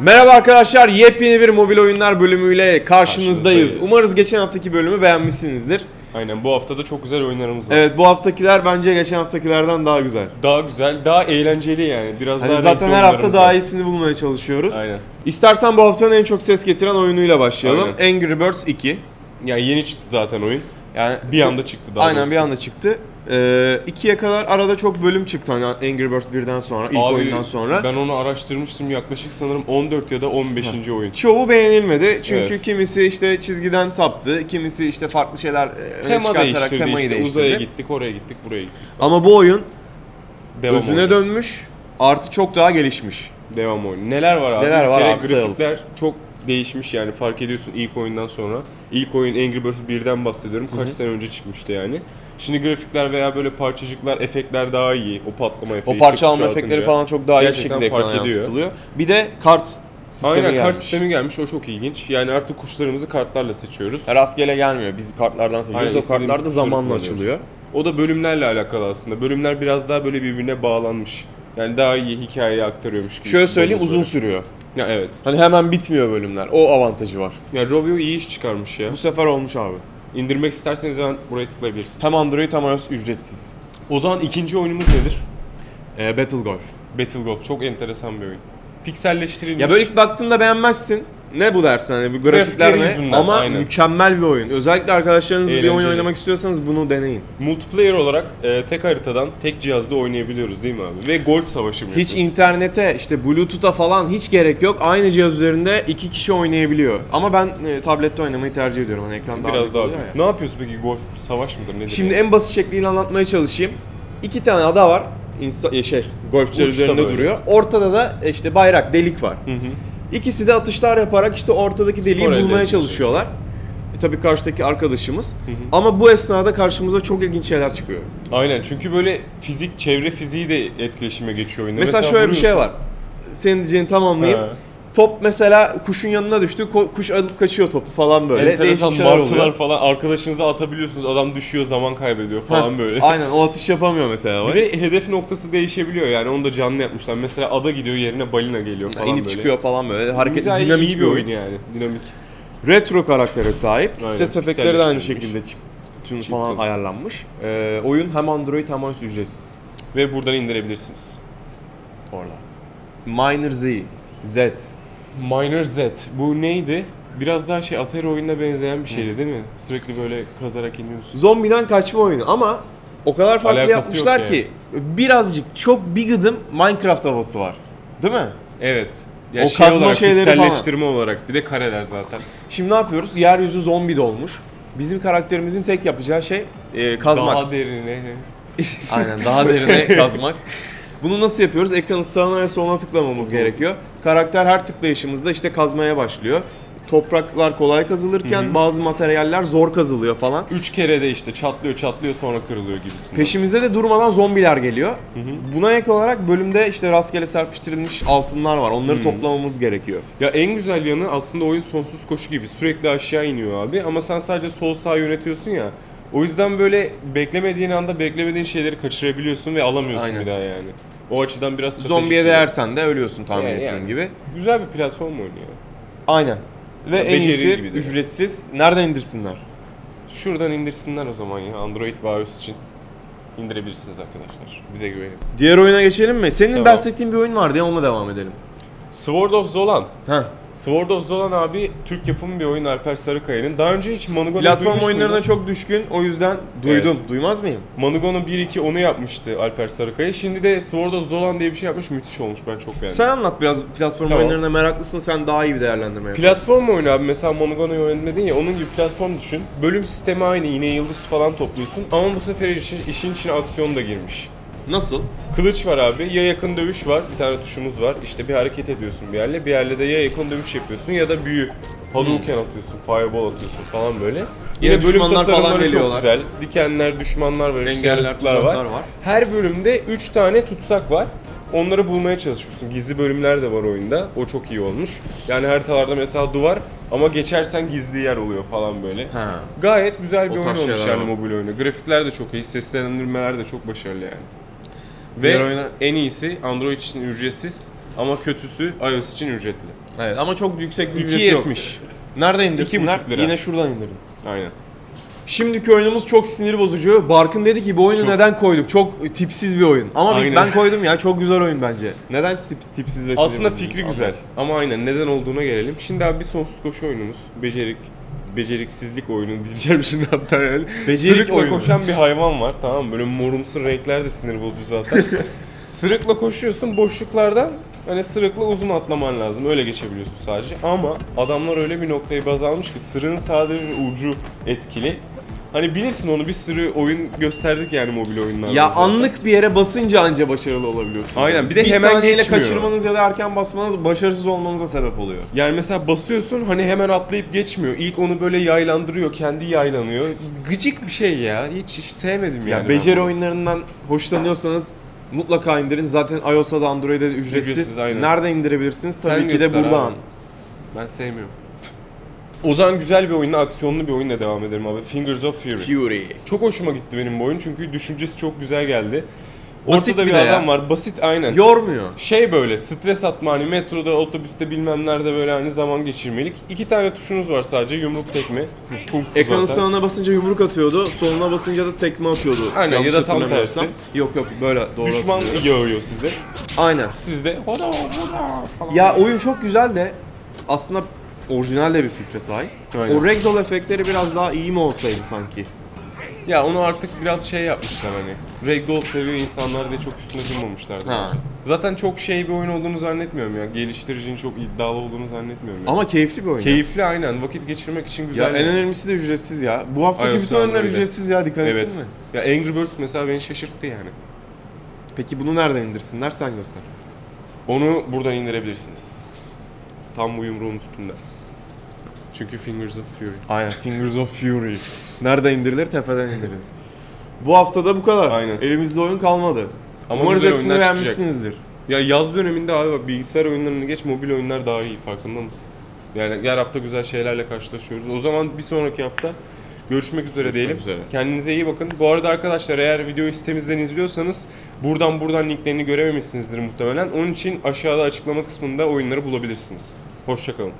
Merhaba arkadaşlar, yepyeni bir mobil oyunlar bölümüyle karşınızdayız. Karşınızdayız. Umarız geçen haftaki bölümü beğenmişsinizdir. Aynen bu hafta da çok güzel oyunlarımız var. Evet, bu haftakiler bence geçen haftakilerden daha güzel. Daha güzel, daha eğlenceli yani. Biraz Hani daha zaten her hafta daha iyisini bulmaya çalışıyoruz. Aynen. İstersen bu haftanın en çok ses getiren oyunuyla başlayalım. Aynen. Angry Birds 2. Yani yeni çıktı zaten oyun. Yani Bir anda çıktı daha Aynen doğrusu. bir anda çıktı. Ee, ikiye kadar arada çok bölüm çıktı hani Angry Birds 1'den sonra, ilk Abi, oyundan sonra. Ben onu araştırmıştım yaklaşık sanırım 14 ya da 15. oyun. Çoğu beğenilmedi çünkü Evet. kimisi işte çizgiden saptı, kimisi işte farklı şeyler e, öne Tema çıkartarak değiştirdi temayı işte. değiştirdi. Uzaya gittik, oraya gittik, buraya gittik. Ama bu oyun Devam özüne oyunu. dönmüş, artı çok daha gelişmiş. Devam oyunu. Neler var abi? Neler Bir var kere sayalım. grafikler çok değişmiş yani fark ediyorsun ilk oyundan sonra. İlk oyun Angry Birds 1'den bahsediyorum. Kaç sene önce çıkmıştı yani. Şimdi grafikler veya böyle parçacıklar, efektler daha iyi. O patlama efekti. O parça alma efektleri atınca. falan çok daha iyi şekilde fark ediyor. yansıtılıyor. Bir de kart sistemi Aynen gelmiş. kart sistemi gelmiş o çok ilginç. Yani artık kuşlarımızı kartlarla seçiyoruz. Rastgele gelmiyor. Biz kartlardan seçiyoruz. Aynen, o kartlar da zamanla açılıyor. O da bölümlerle alakalı aslında. Bölümler biraz daha böyle birbirine bağlanmış. Yani daha iyi hikayeyi aktarıyormuş gibi. Şöyle söyleyeyim uzun sürüyor. Ya evet. Hani hemen bitmiyor bölümler. O avantajı var. Ya Rovio iyi iş çıkarmış ya. Bu sefer olmuş abi. İndirmek isterseniz hemen buraya tıklayabilirsiniz. Hem Android hem iOS ücretsiz. O zaman ikinci oyunumuz nedir? Ee, Battle Golf. Battle Golf. Çok enteresan bir oyun. Pikselleştirilmiş. Ya böyle ilk baktığında beğenmezsin. Ne bu dersin hani bu grafikler Grafikleri ne? yüzünden, Ama aynen. mükemmel bir oyun. Özellikle arkadaşlarınızla bir oyun Eğlenceli. oynamak istiyorsanız bunu deneyin. multiplayer olarak e, tek haritadan tek cihazda oynayabiliyoruz değil mi abi? Ve golf savaşı mı Hiç yapıyoruz? internete, işte Bluetooth'a falan hiç gerek yok. Aynı cihaz üzerinde iki kişi oynayabiliyor. Ama ben e, tablette oynamayı tercih ediyorum. Hani ekran daha Biraz büyük daha oluyor ya. Ne yapıyorsun peki golf savaş mıdır nedir? Şimdi yani? en basit şekliyle anlatmaya çalışayım. İki tane ada var. Insta, e, şey, golfçüler Uçta üzerinde böyle. duruyor. Ortada da e, işte bayrak, delik var. Hı hı. İkisi de atışlar yaparak işte ortadaki deliği elde bulmaya çalışıyorlar. E, tabii karşıdaki arkadaşımız. Ama bu esnada karşımıza çok ilginç şeyler çıkıyor. Aynen çünkü böyle fizik, çevre fiziği de etkileşime geçiyor oyunda. Mesela, şöyle bir şey var. Senin diyeceğini tamamlayayım. He. Top mesela kuşun yanına düştü. ko- kuş alıp kaçıyor topu falan böyle. Enteresan Değişik şeyler martılar oluyor. falan arkadaşınıza atabiliyorsunuz. Adam düşüyor zaman kaybediyor falan böyle. Aynen o atış yapamıyor mesela. Bir de hedef noktası değişebiliyor yani onu da canlı yapmışlar. Mesela ada gidiyor yerine balina geliyor falan inip böyle. çıkıyor falan böyle. Hareket Güzel, dinamik iyi bir oyun yani. Dinamik. Retro karaktere sahip. Aynen, Ses efektleri de aynı pikselleştirilmiş. şekilde tüm falan ayarlanmış. Ee, oyun hem Android hem iOS ücretsiz. Ve buradan indirebilirsiniz. Orada. Minor Z. Z. Minor Z. Bu neydi? Biraz daha şey Atari oyununa benzeyen bir şeydi değil mi? Sürekli böyle kazarak iniyorsun. Zombiden kaçma oyunu ama o kadar farklı Alakası yok yapmışlar yani. ki birazcık çok bir gıdım Minecraft havası var. Değil mi? Evet. Ya O şey kazma olarak, şeyleri pikselleştirme olarak. Bir de kareler zaten. Şimdi ne yapıyoruz? Yeryüzü zombi dolmuş. Bizim karakterimizin tek yapacağı şey e, kazmak. Daha derine. Aynen daha derine kazmak. Bunu nasıl yapıyoruz? Ekranın sağına ve soluna tıklamamız gerekiyor. Karakter her tıklayışımızda işte kazmaya başlıyor. Topraklar kolay kazılırken bazı materyaller zor kazılıyor falan. Üç kere de işte çatlıyor çatlıyor sonra kırılıyor gibisinden. Peşimizde de durmadan zombiler geliyor. Buna ek olarak bölümde işte rastgele serpiştirilmiş altınlar var. Onları toplamamız gerekiyor. Ya en güzel yanı aslında oyun sonsuz koşu gibi. Sürekli aşağı iniyor abi ama sen sadece sol sağ yönetiyorsun ya. O yüzden böyle beklemediğin anda beklemediğin şeyleri kaçırabiliyorsun ve alamıyorsun Aynen. bir daha yani. O açıdan biraz Zombiye değersen de ölüyorsun tahmin Yani- ettiğin yani. gibi. Güzel bir platform oyunu ya. Aynen. Ve en beceri iyisi gibi de. ücretsiz. Nereden indirsinler? Şuradan indirsinler o zaman ya Android ve iOS için. indirebilirsiniz arkadaşlar. Bize güvenin. Diğer oyuna geçelim mi? Senin Tamam. bahsettiğin bir oyun vardı ya onunla devam edelim. Sword of Zolan. Heh. Sword of Zolan abi Türk yapımı bir oyun Alper Sarıkaya'nın. Daha önce hiç Manugo'nu Platform oyunlarına muydun? çok düşkün. O yüzden duydum. Duymaz mıyım? Manugo'nu 1-2 onu yapmıştı Alper Sarıkaya. Şimdi de Sword of Zolan diye bir şey yapmış. Müthiş olmuş ben çok beğendim. Sen anlat biraz platform Tamam. oyunlarına meraklısın. Sen daha iyi bir değerlendirme yap. Platform oyunu abi mesela Monogono'yu oynadın ya onun gibi platform düşün. Bölüm sistemi aynı yine yıldız falan topluyorsun ama bu sefer işin, işin içine aksiyon da girmiş. Nasıl? Kılıç var abi ya yakın dövüş var bir tane tuşumuz var işte bir hareket ediyorsun bir yerle bir yerle de ya yakın dövüş yapıyorsun ya da büyü. Hadouken atıyorsun, fireball atıyorsun falan böyle. Yine bölüm düşmanlar falan tasarımları çok geliyorlar. güzel. Dikenler, düşmanlar var, işte Engeller, var. var. Her bölümde 3 tane tutsak var. Onları bulmaya çalışıyorsun. Gizli bölümler de var oyunda. O çok iyi olmuş. Yani haritalarda mesela duvar ama geçersen gizli yer oluyor falan böyle. Ha. Gayet güzel bir O oyun olmuş yani var. mobil oyunu. Grafikler de çok iyi, seslendirmeler de çok başarılı yani. Diğer Ve oyuna- en iyisi Android için ücretsiz. Ama kötüsü iOS için ücretli. Evet ama çok yüksek bir ücreti yok. 2.70. Nerede indirsinler? 2,5 lira. Yine şuradan indirin. Aynen. Şimdiki oyunumuz çok sinir bozucu. Barkın dedi ki bu oyunu Çok. neden koyduk? Çok tipsiz bir oyun. Ama Aynen. ben koydum ya çok güzel oyun bence. Neden tip- tipsiz ve sinir Aslında bozucu? fikri güzel ama aynen neden olduğuna gelelim. Şimdi abi bir sonsuz koşu oyunumuz. Becerik beceriksizlik oyunu diyeceğim şimdi hatta yani. Becerik Sırıkla koşan bir hayvan var tamam mı? Böyle morumsu renkler de sinir bozucu zaten. Sırıkla koşuyorsun boşluklardan hani sırıkla uzun atlaman lazım. Öyle geçebiliyorsun sadece. Ama adamlar öyle bir noktayı baz almış ki sırığın sadece ucu etkili. Hani bilirsin onu bir sürü oyun gösterdik yani mobil oyunlarda. Ya zaten. anlık bir yere basınca anca başarılı olabiliyorsun. Aynen, bir de hemen saniyeyle geçmiyor. kaçırmanız ya da erken basmanız başarısız olmanıza sebep oluyor. Yani mesela basıyorsun hani hemen atlayıp geçmiyor. İlk onu böyle yaylandırıyor, kendi yaylanıyor. Gıcık bir şey ya. Hiç, hiç sevmedim yani. Ya beceri oyunlarından hoşlanıyorsanız mutlaka indirin. Zaten iOS'ta da Android'de de ücretsiz. Ücretsiz, aynen. Nerede indirebilirsiniz? Sen Tabii ki de buradan. abi. Ben sevmiyorum. O zaman güzel bir oyunla, aksiyonlu bir oyunla devam edelim abi. Fingers of Fury. Fury. Çok hoşuma gitti benim bu oyun çünkü düşüncesi çok güzel geldi. Basit Ortada bir bir de ya. adam var. Basit aynen. Yormuyor. Şey böyle stres atma hani metroda, otobüste bilmem nerede böyle hani zaman geçirmelik. İki tane tuşunuz var sadece yumruk tekme. Ekranın zaten. sağına basınca yumruk atıyordu, soluna basınca da tekme atıyordu. Aynen, Yanlış ya da tam tersi. Yok yok böyle doğru Düşman hatırlıyorum. yağıyor size. Aynen. Siz de hoda hoda falan. Ya oyun çok güzel de aslında orijinal de bir fikre sahip. Aynen. O ragdoll efektleri biraz daha iyi mi olsaydı sanki? Ya onu artık biraz şey yapmışlar hani. Ragdoll seviyor insanlar diye çok üstüne durmamışlardı. Ha. Zaten çok şey bir oyun olduğunu zannetmiyorum ya. Geliştiricinin çok iddialı olduğunu zannetmiyorum. ya. Ama keyifli bir oyun. ya. Keyifli aynen. Vakit geçirmek için Ya güzel. en yani. önemlisi de ücretsiz ya. Bu haftaki bütün oyunlar ücretsiz ya dikkat Evet. ettin mi? Ya Angry Birds mesela beni şaşırttı yani. Peki bunu nereden indirsinler sen göster. Onu buradan indirebilirsiniz. Tam bu yumruğun üstünde. Çünkü Fingers of Fury. Aynen Fingers of Fury. Nerede indirilir? Tepeden indirilir. Bu haftada bu kadar. Aynen. Elimizde oyun kalmadı. Ama Umarız hepsini beğenmişsinizdir. Ya yaz döneminde abi bak bilgisayar oyunlarını geç mobil oyunlar daha iyi farkında mısın? Yani her hafta güzel şeylerle karşılaşıyoruz. O zaman bir sonraki hafta görüşmek üzere Görüşmek diyelim. üzere. Kendinize iyi bakın. Bu arada arkadaşlar eğer videoyu sitemizden izliyorsanız buradan buradan linklerini görememişsinizdir muhtemelen. Onun için aşağıda açıklama kısmında oyunları bulabilirsiniz. Hoşçakalın.